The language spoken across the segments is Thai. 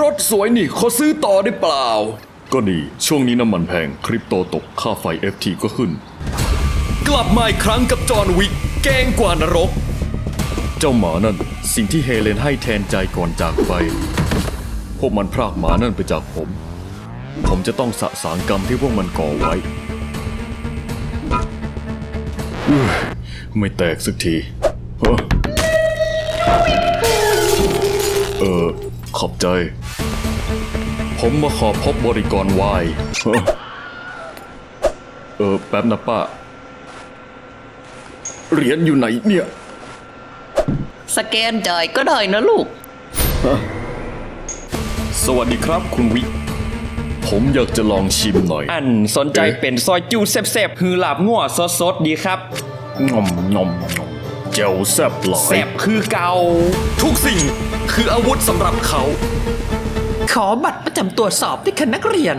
รถสวยนี่ขอซื้อต่อได้เปล่า ก็ดี ช่วงนี้น้ำมันแพง คริปโตตก ค่าไฟ FT ก็ขึ้น กลับมาอีกครั้งกับจอห์นวิก แกล้งกว่านรก เจ้าหมานั่น สิ่งที่เฮเลนให้แทนใจก่อนจากไป พวกมันพรากหมานั่นไปจากผม ผมจะต้องสะสางกรรมที่พวกมันก่อไว้อุ๊ยไม่แตกสักที ขอบใจ ผมมาขอพบบริกรวายเฮ้อเออ แป๊บนะป้า เหรียญอยู่ไหนเนี่ย สแกนจ่ายก็ได้นะลูก สวัสดีครับคุณวิ ผมอยากจะลองชิมหน่อย อันสนใจเป็นซอยจูแซ่บๆคือหลาบงัวสดๆดีครับงอมงอมงอม เจลแซบหลายแซ่บคือเกา ทุกสิ่งคืออาวุธสำหรับเขา ขอบัตรประจำตัวสอบด้วยค่ะนักเรียน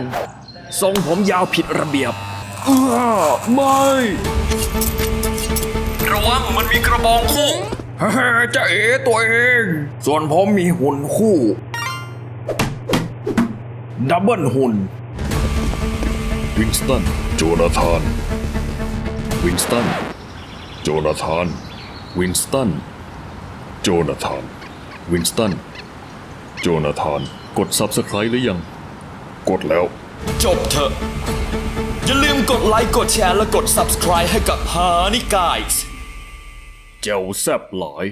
ทรงผมยาวผิดระเบียบอ้าไม่ระวังมันมีกระบองคู่เฮ้จะเอตัวเอง ส่วนผมมีหุ่นคู่ ดับเบิลหุ่น วินสตัน โจนาธาน วินสตัน โจนาธาน วินสตัน โจนาธาน วินสตัน โจนาธาน กด Subscribe หรือยัง กดแล้ว จบเถอะ อย่าลืมกดไลค์ กดแชร์ และกด subscribe ให้กับฮานี่กายส์เจลแซบหลาย